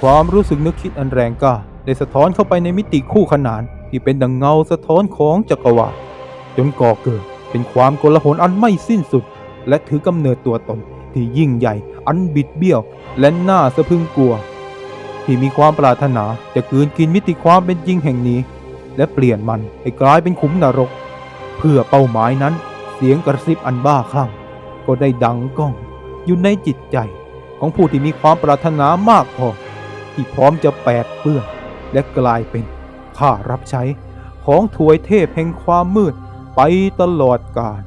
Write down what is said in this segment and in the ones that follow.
ความรู้สึกนึกคิดอันแรงกล้าได้สะท้อนเข้าไปในมิติคู่ขนาน ที่เป็นดังเงาสะท้อนของจักรวาลจนก่อเกิดเป็นความโกลาหลอันไม่สิ้นสุด และถือกำเนิดตัวตนที่ยิ่งใหญ่ อันบิดเบี้ยว และน่าสะพึงกลัว ที่มีความปรารถนาจะกืนกินมิติความเป็นจริงแห่งนี้ และเปลี่ยนมันให้กลายเป็นขุมนรก เพื่อเป้าหมายนั้น เสียงกระซิบอันบ้าคลั่ง ก็ได้ดังก้อง อยู่ในจิตใจของผู้ที่มีความปรารถนามากพอ ที่พร้อมจะแปดเปื้อนและกลายเป็นข้ารับใช้ของถวยเทพแห่งความมืดไปตลอดกาล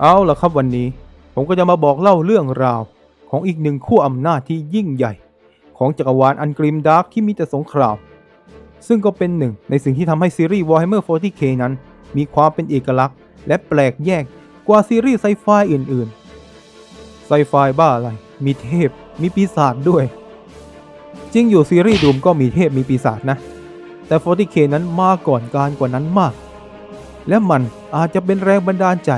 เอาล่ะครับวันนี้ ผมก็จะมาบอกเล่าเรื่องราว ของอีกหนึ่งคู่อำนาจที่ยิ่งใหญ่ ของจักรวาลอันกริมดาร์กที่มีแต่สงคราม ซึ่งก็เป็นหนึ่งในสิ่งที่ทำให้ซีรีส์ Warhammer 40k นั้น มีความเป็นเอกลักษณ์ และแปลกแยกกว่าซีรีส์ไซไฟอื่นๆ ไซไฟบ้าอะไร มีเทพ มีปีศาจด้วย จริงอยู่ซีรีส์ดูมก็มีเทพมีปีศาจนะ แต่ 40k นั้นมาก่อนการกว่านั้นมาก และมันอาจจะเป็นแรงบันดาลใจ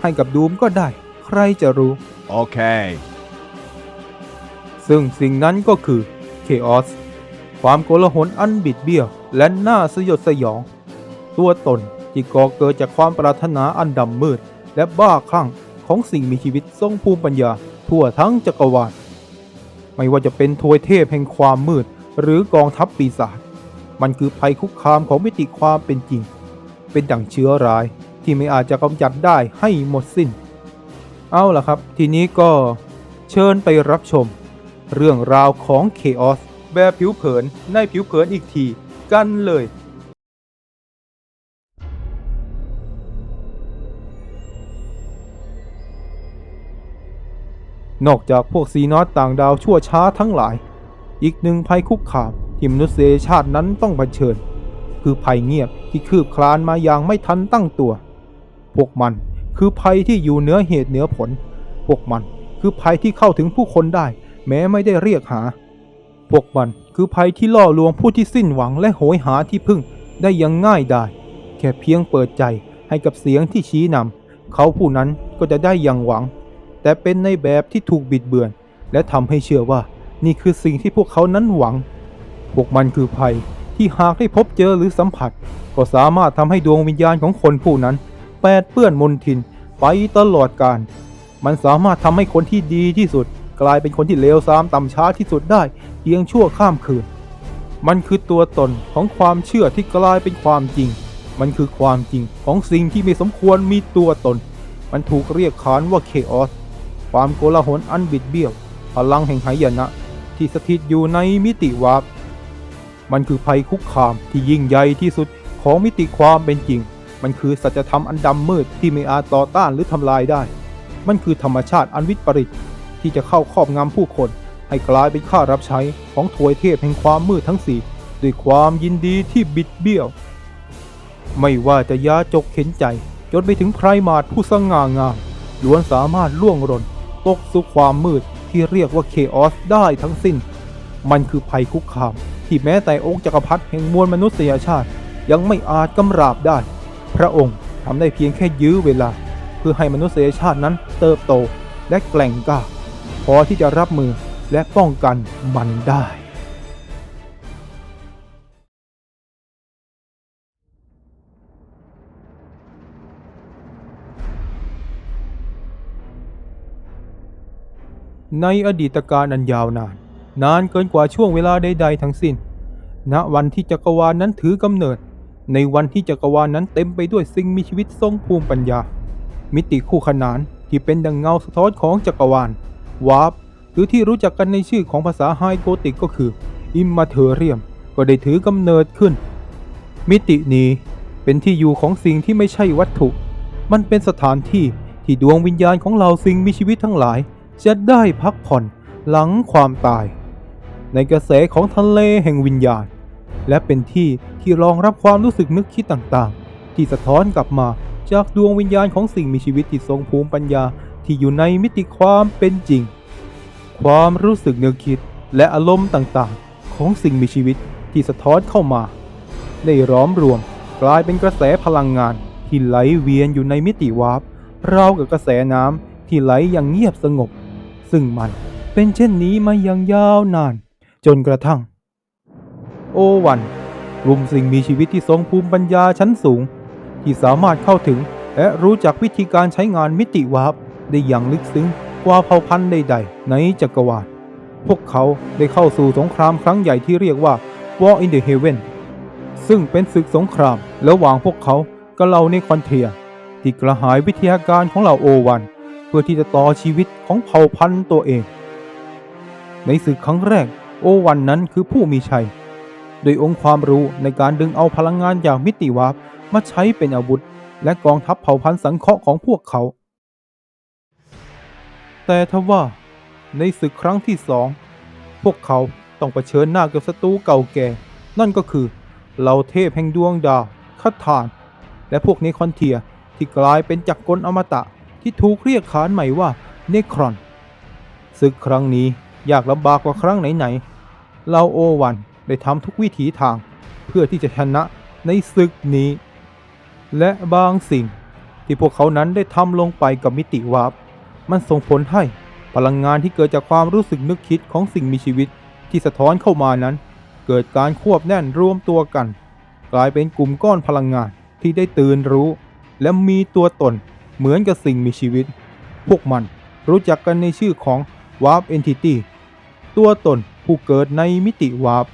ให้กับดูมก็ได้ ใครจะรู้ Okay. ซึ่งสิ่งนั้นก็คือ Chaos ความโกลาหลอันบิดเบี้ยวและน่าสยดสยอง ตัวตนที่ก่อเกิดจากความปรารถนาอันดำมืด และบ้าคลั่งของสิ่งมีชีวิตทรงภูมิปัญญา ทั่วทั้งจักรวาลไม่ว่าจะเป็นทวยเทพแห่งความมืด หรือกองทัพปีศาจมันคือภัยคุกคามของมิติความเป็นจริง เป็นดั่งเชื้อร้ายที่ไม่อาจจะกำจัดได้ให้หมดสิ้น เอาล่ะครับ ทีนี้ก็เชิญไปรับชม เรื่องราวของ Chaos แบบผิวเผินในผิวเผินอีกที กันเลย นอกจากพวกซีนอตต่างดาวชั่วช้าทั้งหลาย อีกหนึ่งภัยคุกคามที่มนุษยชาตินั้นต้องเผชิญ คือภัยเงียบที่คืบคลานมาอย่างไม่ทันตั้งตัว พวกมันคือภัยที่อยู่เหนือเหตุเหนือผล พวกมันคือภัยที่เข้าถึงผู้คนได้ แม้ไม่ได้เรียกหา พวกมันคือภัยที่ล่อลวงผู้ที่สิ้นหวังและโหยหาที่พึ่งได้อยังง่ายได้แค่เพียงเปิดใจให้กับเสียงที่ชี้นำเขาผู้นั้นก็จะได้อย่างหวัง แต่เป็นในแบบที่ถูกบิดเบือน และทำให้เชื่อว่านี่คือสิ่งที่พวกเขานั้นหวัง พวกมันคือภัยที่หากได้พบเจอหรือสัมผัส ก็สามารถทำให้ดวงวิญญาณของคนผู้นั้น แปดเปื้อนมนทินไปตลอดกาลมันสามารถทำให้คนที่ดีที่สุด กลายเป็นคนที่เลวทรามต่ำช้าที่สุดได้เพียงชั่วข้ามคืน มันคือตัวตนของความเชื่อที่กลายเป็นความจริง มันคือความจริงของสิ่งที่ไม่สมควรมีตัวตน มันถูกเรียกขานว่าเคออส ความโกลาหลอันบิดเบี้ยว พลังแห่งหายนะ ที่สถิตอยู่ในมิติวาร์ปมันคือภัยคุกคามที่ยิ่งใหญ่ที่สุดของมิติความเป็นจริง มันคือสัจธรรมอันดำมืดที่ไม่อาจต่อต้านหรือทำลายได้ มันคือธรรมชาติอันวิปริต ที่จะเข้าครอบงำผู้คน ให้กลายเป็นข้ารับใช้ของถวยเทพแห่งความมืดทั้งสี่ด้วยความยินดีที่บิดเบี้ยว ไม่ว่าจะยาจกเข็นใจ จนไปถึงไพรมาดผู้สง่างามล้วนสามารถล่วงหล่นตกสู่ความมืดที่เรียกว่าเคออสได้ทั้งสิ้น มันคือภัยคุกคาม ที่แม้แต่องค์จักรพรรดิแห่งมวลมนุษยชาติ ยังไม่อาจกำราบได้ พระองค์ทำได้เพียงแค่ยื้อเวลา เพื่อให้มนุษยชาตินั้นเติบโตและแกล่งกล้า พอที่จะรับมือและป้องกันมันได้ ในอดีตการอันยาวนาน นานเกินกว่าช่วงเวลาใดๆทั้งสิ้น ณวันที่จักรวาลนั้นถือกำเนิด ในวันที่จักรวาลนั้นเต็มไปด้วยสิ่งมีชีวิตทรงภูมิปัญญา มิติคู่ขนานที่เป็นดังเงาสะท้อนของจักรวาล วาร์ปหรือที่รู้จักกันในชื่อของภาษาไฮโกติกก็คืออิมมาเทเรียมก็ได้ถือกำเนิดขึ้น มิตินี้เป็นที่อยู่ของสิ่งที่ไม่ใช่วัตถุ มันเป็นสถานที่ที่ดวงวิญญาณของเราสิ่งมีชีวิตทั้งหลาย จะได้พักผ่อนหลังความตาย ในกระแสของทะเลแห่งวิญญาณ และเป็นที่ที่รองรับความรู้สึกนึกคิดต่างๆ ที่สะท้อนกลับมาจากดวงวิญญาณของสิ่งมีชีวิตที่ทรงภูมิปัญญา ที่อยู่ในมิติความเป็นจริง ความรู้สึกนึกคิดและอารมณ์ต่างๆ ของสิ่งมีชีวิตที่สะท้อนเข้ามา ได้ร้อมรวมกลายเป็นกระแสพลังงานที่ไหลเวียนอยู่ในมิติวาร์ปราวกับกระแสน้ำที่ไหลอย่างเงียบสงบ ซึ่งมันเป็นเช่นนี้มาอย่างยาวนาน จนกระทั่ง โอวันกลุ่มสิ่งมีชีวิตที่ทรงภูมิปัญญาชั้นสูง ที่สามารถเข้าถึงและรู้จักวิธีการใช้งานมิติวาร์ป ได้อย่างลึกซึ้งกว่าเผ่าพันธุ์ใดๆ ในจักรวาล พวกเขาได้เข้าสู่สงครามครั้งใหญ่ที่เรียกว่า War in the Heaven ซึ่งเป็นศึกสงครามระหว่างพวกเขากับเหล่าในคอนเทีย ที่กระหายวิทยาการของเหล่าโอวัน เพื่อที่จะต่อชีวิตของเผ่าพันธุ์ตัวเอง ในศึกครั้งแรก โอวันนั้นคือผู้มีชัย โดยองค์ความรู้ในการดึงเอาพลังงานจากมิติวาร์ปมาใช้เป็นอาวุธ และกองทัพเผ่าพันธุ์สังเคราะห์ของพวกเขา แต่ทว่าในศึกครั้งที่สอง พวกเขาต้องเผชิญหน้ากับศัตรูเก่าแก่ นั่นก็คือเหล่าเทพแห่งดวงดาวคัตทาน และพวกเนคอนเทียที่กลายเป็นจักรกลอมตะที่ถูกเรียกขานใหม่ว่าเนครอนศึกครั้งนี้ยากลำบากกว่าครั้งไหนๆเราโอวันได้ทำทุกวิถีทาง เพื่อที่จะชนะในศึกนี้ และบางสิ่งที่พวกเขานั้นได้ทำลงไปกับมิติวาร์ป มันส่งผลให้พลังงานที่เกิดจากความรู้สึกนึกคิดของสิ่งมีชีวิตที่สะท้อนเข้ามานั้น เกิดการควบแน่นรวมตัวกัน กลายเป็นกลุ่มก้อนพลังงานที่ได้ตื่นรู้ และมีตัวตนเหมือนกับสิ่งมีชีวิต พวกมันรู้จักกันในชื่อของ Warp Entity ตัวตนผู้เกิดในมิติวาร์ป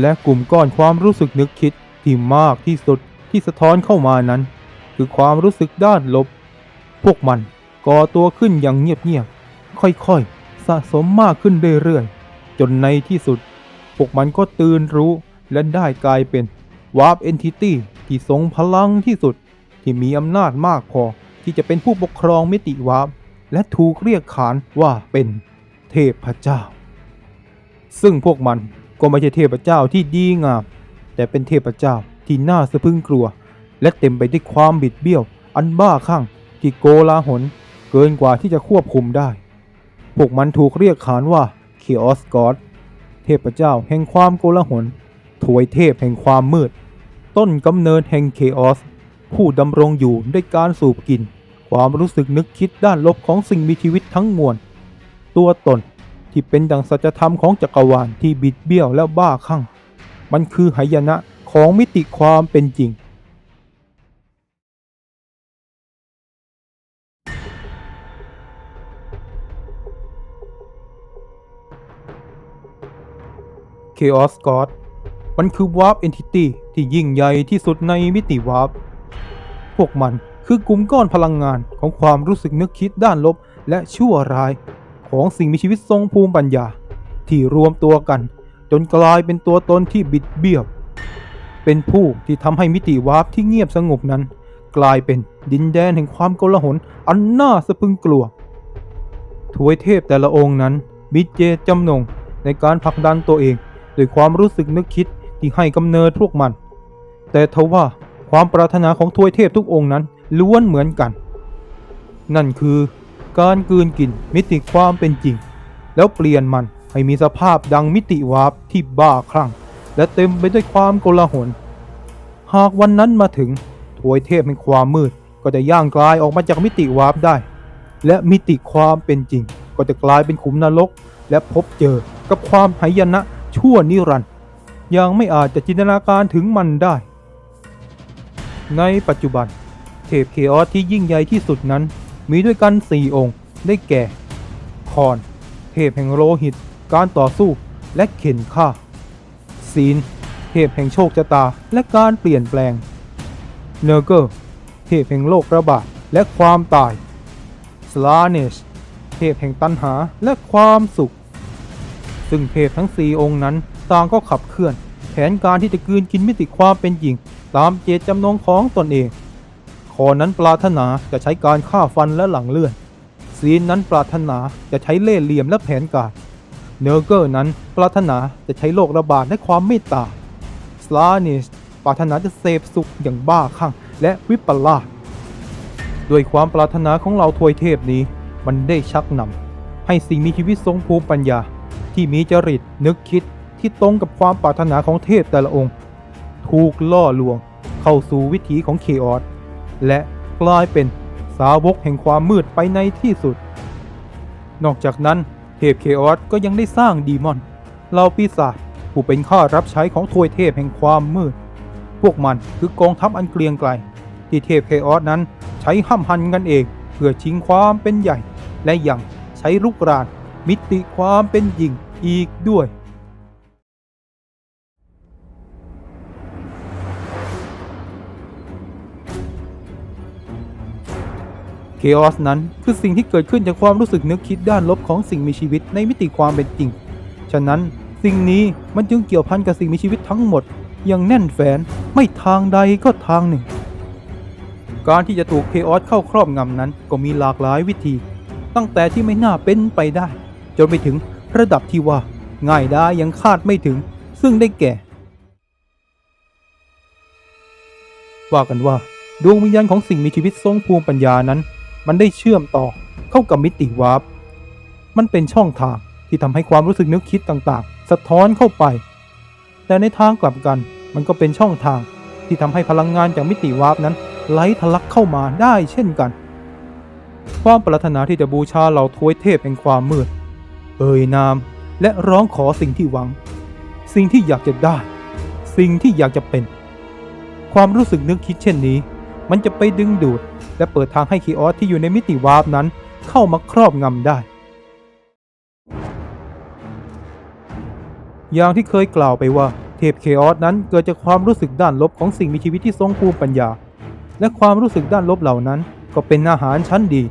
และกลุ่มก้อนความรู้สึกนึกคิดที่มากที่สุดที่สะท้อนเข้ามานั้น คือความรู้สึกด้านลบ พวกมัน ก่อตัวขึ้นอย่างเงียบๆ ค่อยๆ สะสมมากขึ้นเรื่อยๆ จนในที่สุด พวกมันก็ตื่นรู้และได้กลายเป็น Warp Entity ที่ทรงพลังที่สุด ที่มีอำนาจมากพอที่จะเป็นผู้ปกครองมิติวาร์ปและถูกเรียกขานว่าเป็นเทพเจ้า ซึ่งพวกมันก็ไม่ใช่เทพเจ้าที่ดีงาม แต่เป็นเทพเจ้าที่น่าสะพึงกลัว และเต็มไปด้วยความบิดเบี้ยว อันบ้าคลั่งที่โกลาหล เกินกว่าที่จะควบคุมได้ พวกมันถูกเรียกขานว่า Chaos God เทพเจ้าแห่งความโกลาหลถวยเทพแห่งความมืด ต้นกำเนิดแห่ง Chaos ผู้ดำรงอยู่ด้วยการสูบกิน ความรู้สึกนึกคิดด้านลบของสิ่งมีชีวิตทั้งมวล ตัวตนที่เป็นดังสัจธรรมของจักรวาลที่บิดเบี้ยวและบ้าคลั่ง มันคือหายนะของมิติความเป็นจริง Chaos God มันคือ Warp Entity ที่ยิ่งใหญ่ที่สุดในมิติ Warp พวกมันคือกลุ่มก้อนพลังงานของความรู้สึกนึกคิดด้านลบและชั่วร้าย ของสิ่งมีชีวิตทรงภูมิปัญญา ที่รวมตัวกัน จนกลายเป็นตัวตนที่บิดเบี้ยว เป็นผู้ที่ทำให้มิติวาร์ปที่เงียบสงบนั้น กลายเป็นดินแดนแห่งความโกลาหลอันน่าสะพึงกลัวถวยเทพแต่ละองค์นั้นมีเจตจำนงในการผลักดันตัวเอง ด้วยความรู้สึกนึกคิดที่ให้กำเนิดพวกมัน แต่ทว่าความปรารถนาของทวยเทพทุกองค์นั้นล้วนเหมือนกัน นั่นคือการกืนกินมิติความเป็นจริง แล้วเปลี่ยนมันให้มีสภาพดังมิติวาร์ปที่บ้าคลั่ง และเต็มไปด้วยความโกลาหล หากวันนั้นมาถึงถวยเทพแห่งความมืดก็จะย่างกลายออกมาจากมิติวาร์ปได้ และมิติความเป็นจริง ก็จะกลายเป็นขุมนรก และพบเจอกับความหายนะ ชั่วนิรันดร์ยังไม่อาจจะจินตนาการถึงมันได้ ในปัจจุบัน เทพเคออสที่ยิ่งใหญ่ที่สุดนั้น มีด้วยกันสี่องค์ได้แก่ คอน เทพแห่งโลหิต การต่อสู้และเข็นฆ่าศีลเทพแห่งโชคชะตาและการเปลี่ยนแปลง เนอร์เกอร์ เทพแห่งโรคระบาดและความตายสลาเนช เทพแห่งตัณหาและความสุข ซึ่งเทพทั้งสี่องค์นั้นต่างก็ขับเคลื่อน แผนการที่จะกืนกินมิติความเป็นจริง ตามเจตจำนงของตนเองคอนั้นปรารถนาจะใช้การฆ่าฟันและหลังเลื่อน ซีนนั้นปรารถนาจะใช้เล่ห์เหลี่ยมและแผนการ เนอร์เกอร์นั้นปรารถนาจะใช้โรคระบาดและความเมตตา สลานิสปรารถนาจะเสพสุขอย่างบ้าคลั่งและวิปลาสด้วยความปรารถนาของเราทวยเทพนี้ มันได้ชักนำให้สิ่งมีชีวิตทรงภูมิปัญญา ที่มีจริตนึกคิดที่ตรงกับความปรารถนาของเทพแต่ละองค์ ถูกล่อลวงเข้าสู่วิถีของเคออสและกลายเป็นสาวกแห่งความมืดไปในที่สุด นอกจากนั้นเทพเคออสก็ยังได้สร้างดีมอนเหล่าปีศาจผู้เป็นข้ารับใช้ของทวยเทพแห่งความมืด พวกมันคือกองทัพอันเกรียงไกลที่เทพเคออสนั้นใช้ห้ำหันกันเอง เพื่อชิงความเป็นใหญ่ และยังใช้ลุกรานมิติความเป็นหญิง อีกด้วย เคออสนั้นคือสิ่งที่เกิดขึ้นจากความรู้สึกนึกคิดด้านลบของสิ่งมีชีวิตในมิติความเป็นจริง ฉะนั้นสิ่งนี้มันจึงเกี่ยวพันกับสิ่งมีชีวิตทั้งหมด อย่างแน่นแฟนไม่ทางใดก็ทางหนึ่ง การที่จะถูกเคออสเข้าครอบงำนั้นก็มีหลากหลายวิธี ตั้งแต่ที่ไม่น่าเป็นไปได้ จนไปถึง ระดับที่ว่า ง่ายได้ยังคาดไม่ถึง ซึ่งได้แก่ ว่ากันว่า ดวงวิญญาณของสิ่งมีชีวิตทรงภูมิปัญญานั้น มันได้เชื่อมต่อเข้ากับมิติวาร์ปมันเป็นช่องทางที่ทำให้ความรู้สึกนึกคิดต่างๆ สะท้อนเข้าไป แต่ในทางกลับกันมันก็เป็นช่องทางที่ทำให้พลังงานจากมิติวาร์ปนั้นไหลทะลักเข้ามาได้เช่นกัน ความปรารถนาที่จะบูชาเหล่าทวยเทพแห่งความมืด เอ่ยนามและร้องขอสิ่งที่หวัง สิ่งที่อยากจะได้ สิ่งที่อยากจะเป็น ความรู้สึกนึกคิดเช่นนี้ มันจะไปดึงดูด และเปิดทางให้คีออสที่อยู่ในมิติวาร์ปนั้น เข้ามาครอบงำได้ อย่างที่เคยกล่าวไปว่า เทพเคออสนั้นเกิดจากความรู้สึกด้านลบของสิ่งมีชีวิตที่ทรงภูมิปัญญา และความรู้สึกด้านลบเหล่านั้น ก็เป็นอาหารชั้นดี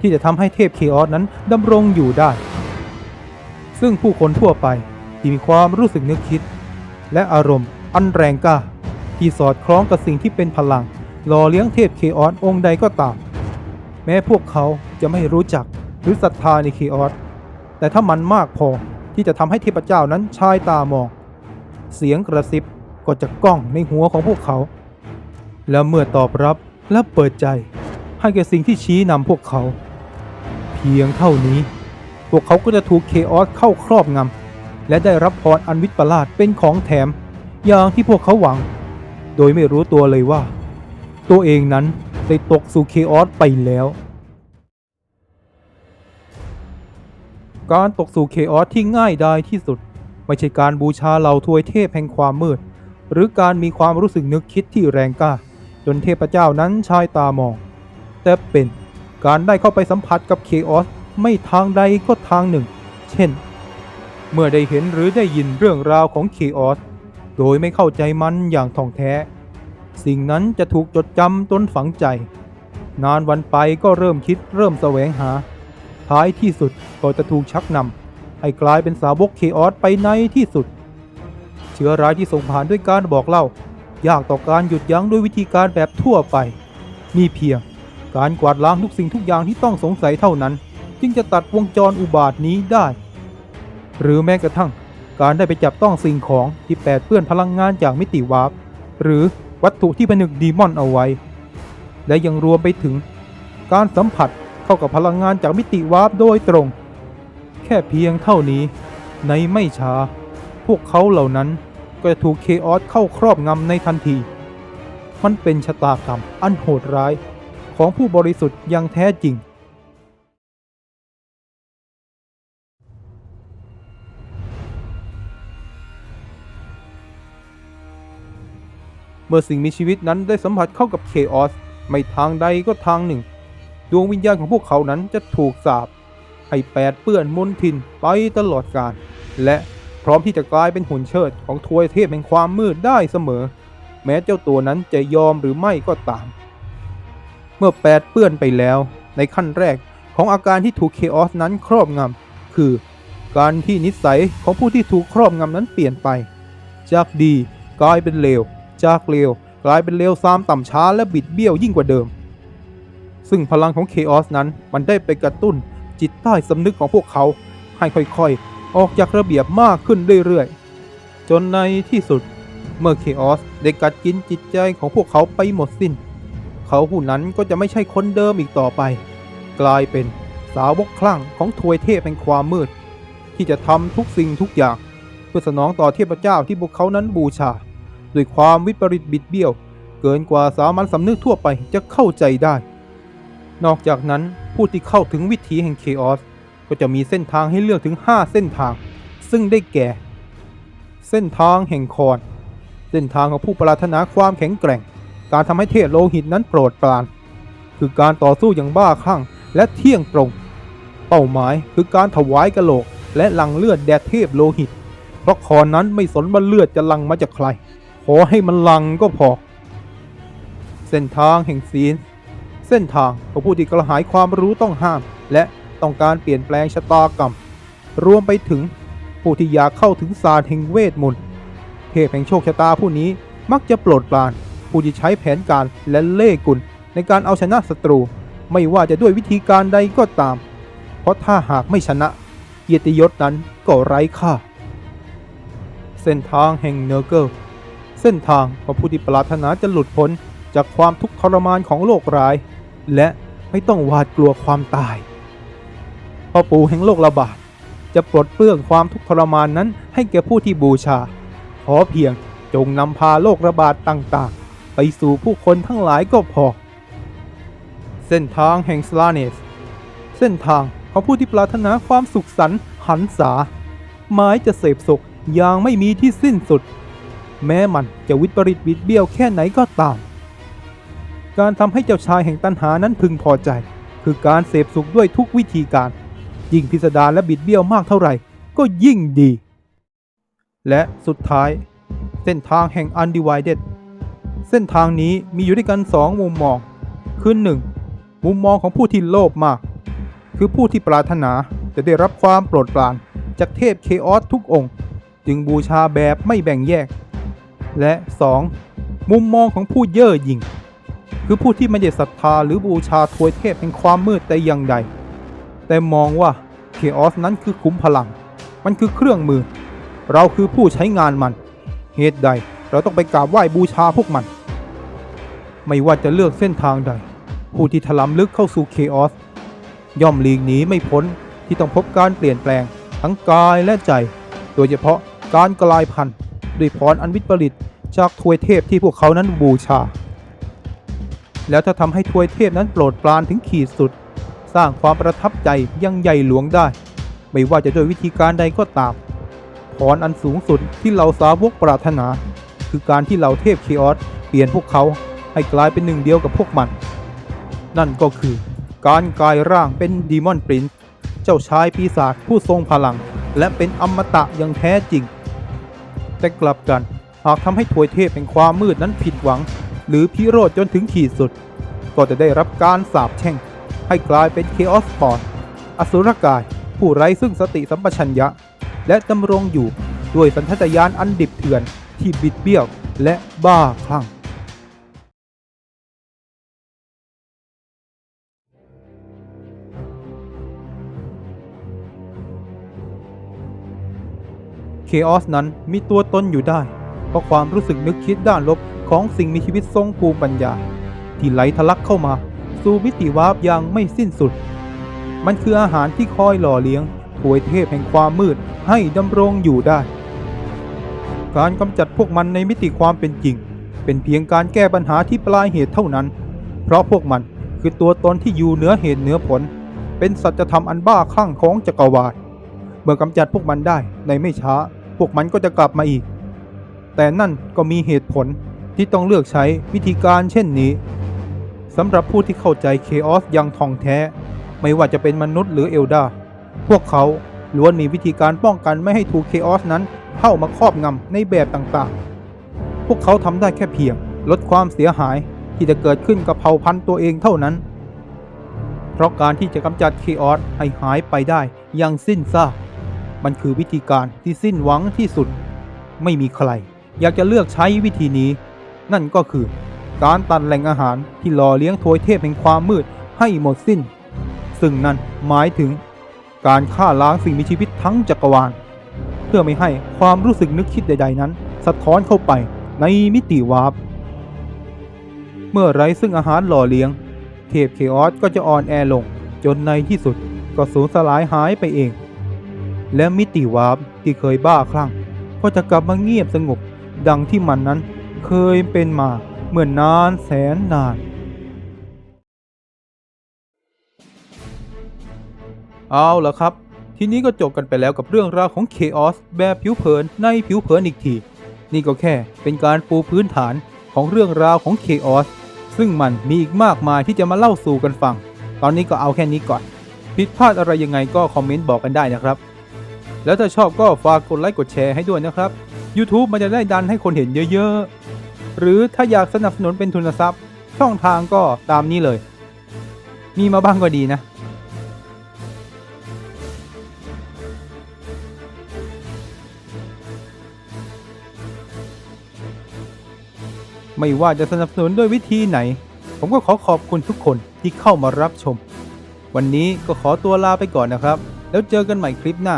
ที่จะทำให้เทพเคออสนั้นดำรงอยู่ได้ ซึ่งผู้คนทั่วไปที่มีความรู้สึกนึกคิด และอารมณ์อันแรงกล้าที่สอดคล้องกับสิ่งที่เป็นพลังหล่อเลี้ยงเทพเคออสองค์ใดก็ตาม แม้พวกเขาจะไม่รู้จักหรือศรัทธาในเคออสแต่ถ้ามันมากพอที่จะทำให้เทพเจ้านั้นชายตามอง เสียงกระซิบก็จะก้องในหัวของพวกเขา แล้วเมื่อตอบรับและเปิดใจ ให้แก่สิ่งที่ชี้นำพวกเขา เพียงเท่านี้ วกเขาก็จะถูกเคออสเข้าครอบงำ และได้รับพรอันวิปลาสเป็นของแถม อย่างที่พวกเขาหวัง โดยไม่รู้ตัวเลยว่า ตัวเองนั้นได้ตกสู่เคออสไปแล้ว การตกสู่เคออสที่ง่ายดายที่สุด ไม่ใช่การบูชาเหล่าทวยเทพแห่งความมืด หรือการมีความรู้สึกนึกคิดที่แรงกล้า จนเทพเจ้านั้นชายตามอง แต่เป็นการได้เข้าไปสัมผัสกับเคออส ไม่ทางใดก็ทางหนึ่ง เช่น เมื่อได้เห็นหรือได้ยินเรื่องราวของเคออส โดยไม่เข้าใจมันอย่างท่องแท้ สิ่งนั้นจะถูกจดจำจนฝังใจ นานวันไปก็เริ่มคิดเริ่มแสวงหา ท้ายที่สุดก็จะถูกชักนำให้กลายเป็นสาวกเคออสไปในที่สุด เชื้อร้ายที่ส่งผ่านด้วยการบอกเล่า ยากต่อการหยุดยั้งด้วยวิธีการแบบทั่วไป มีเพียงการกวาดล้างทุกสิ่งทุกอย่างที่ต้องสงสัยเท่านั้น จึงจะตัดวงจรอุบาทนี้ได้ หรือแม้กระทั่งการได้ไปจับต้องสิ่งของที่แปดเปื้อนพลังงานจากมิติวาร์ปหรือวัตถุที่ผนึกดีมอนเอาไว้ และยังรวมไปถึง การสัมผัสเข้ากับพลังงานจากมิติวาร์ปโดยตรง แค่เพียงเท่านี้ ในไม่ช้า พวกเขาเหล่านั้นก็จะถูกเคออสเข้าครอบงำในทันที มันเป็นชะตากรรมอันโหดร้ายของผู้บริสุทธิ์อย่างแท้จริง มื่อสิ่งมีชีวิตนั้นได้สัมผัสเข้ากับเคออสไม่ทางใดก็ทางหนึ่ง ดวงวิญญาณของพวกเขานั้นจะถูกสาปให้แปดเปื้อนมนทินไปตลอดกาลและพร้อมที่จะกลายเป็นหุ่นเชิดของทวยเทพแห่งความมืดได้เสมอ แม้เจ้าตัวนั้นจะยอมหรือไม่ก็ตาม เมื่อแปดเปื้อนไปแล้ว ในขั้นแรกของอาการที่ถูกเคออสนั้นครอบงำคือการที่นิสัยของผู้ที่ถูกครอบงำนั้นเปลี่ยนไป จากดีกลายเป็นเลว จากเลวกลายเป็นเลวซามต่ำช้าและบิดเบี้ยวยิ่งกว่าเดิม ซึ่งพลังของเคออสนั้นมันได้ไปกระตุ้นจิตใต้สำนึกของพวกเขา ให้ค่อยๆ ออกจากระเบียบมากขึ้นเรื่อยๆ จนในที่สุดเมื่อเคออสได้กัดกินจิตใจของพวกเขาไปหมดสิ้น เขาผู้นั้นก็จะไม่ใช่คนเดิมอีกต่อไป กลายเป็นสาวกคลั่งของทวยเทพแห่งความมืด ที่จะทำทุกสิ่งทุกอย่าง เพื่อสนองต่อเทพเจ้าที่พวกเขานั้นบูชา ด้วยความวิปริตบิดเบี้ยว เกินกว่าสามัญสำนึกทั่วไปจะเข้าใจได้ นอกจากนั้นผู้ที่เข้าถึงวิถีแห่งเคออสก็จะมีเส้นทางให้เลือกถึง 5 เส้นทาง ซึ่งได้แก่ เส้นทางแห่งคอนเส้นทางของผู้ปรารถนาความแข็งแกร่ง การทำให้เทพโลหิตนั้นโปรดปราน คือการต่อสู้อย่างบ้าคลั่งและเที่ยงตรง เป้าหมายคือการถวายกะโหลก และหลังเลือดแด่เทพโลหิต เพราะคอนนั้นไม่สนว่าเลือดจะหลังมาจากใคร ขอให้มันลังก็พอ เส้นทางแห่งศีล เส้นทางของผู้ที่กระหายความรู้ต้องห้าม และต้องการเปลี่ยนแปลงชะตากรรม รวมไปถึงผู้ที่อยากเข้าถึงศาสตร์แห่งเวทมนต์เทพแห่งโชคชะตาผู้นี้มักจะโปรดปราน ผู้ที่ใช้แผนการและเล่ห์กลในการเอาชนะศัตรู ไม่ว่าจะด้วยวิธีการใดก็ตาม เพราะถ้าหากไม่ชนะเกียรติยศนั้นก็ไร้ค่า เส้นทางแห่งเนอร์เกิล เส้นทางของผู้ที่ปรารถนาจะหลุดพ้นจากความทุกข์ทรมานของโลกร้าย และไม่ต้องหวาดกลัวความตายพ่อปู่แห่งโลกระบาดจะปลดเปลื้องความทุกข์ทรมานนั้นให้แก่ผู้ที่บูชา ขอเพียงจงนำพาโรคระบาดต่างๆ ไปสู่ผู้คนทั้งหลายก็พอ เส้นทางแห่งสลาเนส เส้นทางของผู้ที่ปรารถนาความสุขสันต์หันษาหมายจะเสพสุขอย่างไม่มีที่สิ้นสุด แม้มันจะวิปริตบิดเบี้ยวแค่ไหนก็ตาม การทำให้เจ้าชายแห่งตันหานั้นพึงพอใจ คือการเสพสุขด้วยทุกวิธีการ ยิ่งพิสดารและบิดเบี้ยวมากเท่าไหร่ ก็ยิ่งดี และสุดท้าย เส้นทางแห่ง Undivided เส้นทางนี้มีอยู่ด้วยกันสองมุมมอง คือหนึ่งมุมมองของผู้ที่โลภมาก คือผู้ที่ปรารถนาจะได้รับความโปรดปรานจากเทพเคออสทุกองค์ จึงบูชาแบบไม่แบ่งแยก และ 2. มุมมองของผู้เย่อหยิ่ง คือผู้ที่ไม่ได้ศรัทธาหรือบูชาทวยเทพแห่งความมืดแต่อย่างใด แต่มองว่าเคออสนั้นคือคุ้มพลัง มันคือเครื่องมือ เราคือผู้ใช้งานมัน เหตุใดเราต้องไปกราบไหว้บูชาพวกมัน ไม่ว่าจะเลือกเส้นทางใด ผู้ที่ถลำลึกเข้าสู่เคออสย่อมหลีกหนีไม่พ้นที่ต้องพบการเปลี่ยนแปลงทั้งกายและใจ โดยเฉพาะการกลายพันธุ์ ด้วยพรอันวิปริตจากทวยเทพที่พวกเขานั้นบูชา แล้วถ้าทำให้ทวยเทพนั้นโปรดปรานถึงขีดสุด สร้างความประทับใจยังใหญ่หลวงได้ ไม่ว่าจะด้วยวิธีการใดก็ตามพรอันสูงสุดที่เราสาวกปรารถนา คือการที่เหล่าเทพเคออสเปลี่ยนพวกเขาให้กลายเป็นหนึ่งเดียวกับพวกมัน นั่นก็คือการกลายร่างเป็นดีมอนปรินซ์เจ้าชายปีศาจผู้ทรงพลัง และเป็นอมตะอย่างแท้จริง แต่กลับกัน หากทำให้ถวยเทพแห่งความมืดนั้นผิดหวัง หรือพิโรธจนถึงขีดสุด ก็จะได้รับการสาปแช่ง ให้กลายเป็นเคออสปอร์อสุรกาย ผู้ไร้ซึ่งสติสัมปชัญญะ และดำรงอยู่ด้วยสัญชาตญาณอันดิบเถื่อนที่บิดเบี้ยวและบ้าคลั่ง ออสนั้นมีตัวตนอยู่ได้ เพราะความรู้สึกนึกคิดด้านลบของสิ่งมีชีวิตทรงภูมิปัญญา ที่ไหลทะลักเข้ามา สู่มิติวาร์ปอย่างไม่สิ้นสุด มันคืออาหารที่คอยหล่อเลี้ยงถวยเทพแห่งความมืดให้ดำรงอยู่ได้ การกำจัดพวกมันในมิติความเป็นจริง เป็นเพียงการแก้ปัญหาที่ปลายเหตุเท่านั้น เพราะพวกมันคือตัวตนที่อยู่เหนือเหตุเหนือผล เป็นสัจธรรมอันบ้าคลั่งของจักรวาลเมื่อกำจัดพวกมันได้ในไม่ช้า พวกมันก็จะกลับมาอีก แต่นั่นก็มีเหตุผลที่ต้องเลือกใช้วิธีการเช่นนี้สำหรับผู้ที่เข้าใจเคออสอย่างท่องแท้ ไม่ว่าจะเป็นมนุษย์หรือเอลดา พวกเขาล้วนมีวิธีการป้องกันไม่ให้ถูกเคออสนั้นเข้ามาครอบงำในแบบต่างๆ พวกเขาทำได้แค่เพียง ลดความเสียหายที่จะเกิดขึ้นกับเผ่าพันธุ์ตัวเองเท่านั้น เพราะการที่จะกำจัดเคออสให้หายไปได้อย่างสิ้นซาก มันคือวิธีการที่สิ้นหวังที่สุด ไม่มีใคร อยากจะเลือกใช้วิธีนี้ นั่นก็คือการตัดแหล่งอาหารที่หล่อเลี้ยงทวยเทพแห่งความมืดให้หมดสิ้น ซึ่งนั่นหมายถึง การฆ่าล้างสิ่งมีชีวิตทั้งจักรวาล เพื่อไม่ให้ความรู้สึกนึกคิดใด ๆ นั้น สะท้อนเข้าไปในมิติวาร์ปเมื่อไรซึ่งอาหารหล่อเลี้ยง เทพเคออสก็จะอ่อนแอลง จนในที่สุดก็สูญสลายหายไปเอง และมิติวาร์ปที่เคยบ้าคลั่งก็จะกลับมาเงียบสงบ ดังที่มันนั้นเคยเป็นมาเมื่อนานแสนนาน เอาละครับ ทีนี้ก็จบกันไปแล้วกับเรื่องราวของ Chaos แบบผิวเผินในผิวเผินอีกที นี่ก็แค่เป็นการปูพื้นฐานของเรื่องราวของ Chaos ซึ่งมันมีอีกมากมายที่จะมาเล่าสู่กันฟัง ตอนนี้ก็เอาแค่นี้ก่อน ผิดพลาดอะไรยังไงก็คอมเมนต์บอกกันได้นะครับ แล้วถ้าชอบก็ฝากกดไลค์กดแชร์ให้ด้วยนะครับ YouTube มันจะได้ดันให้คนเห็นเยอะๆ หรือถ้าอยากสนับสนุนเป็นทุนทรัพย์ ช่องทางก็ตามนี้เลย มีมาบ้างก็ดีนะไม่ว่าจะสนับสนุนด้วยวิธีไหน ผมก็ขอขอบคุณทุกคนที่เข้ามารับชม วันนี้ก็ขอตัวลาไปก่อนนะครับ แล้วเจอกันใหม่คลิปหน้า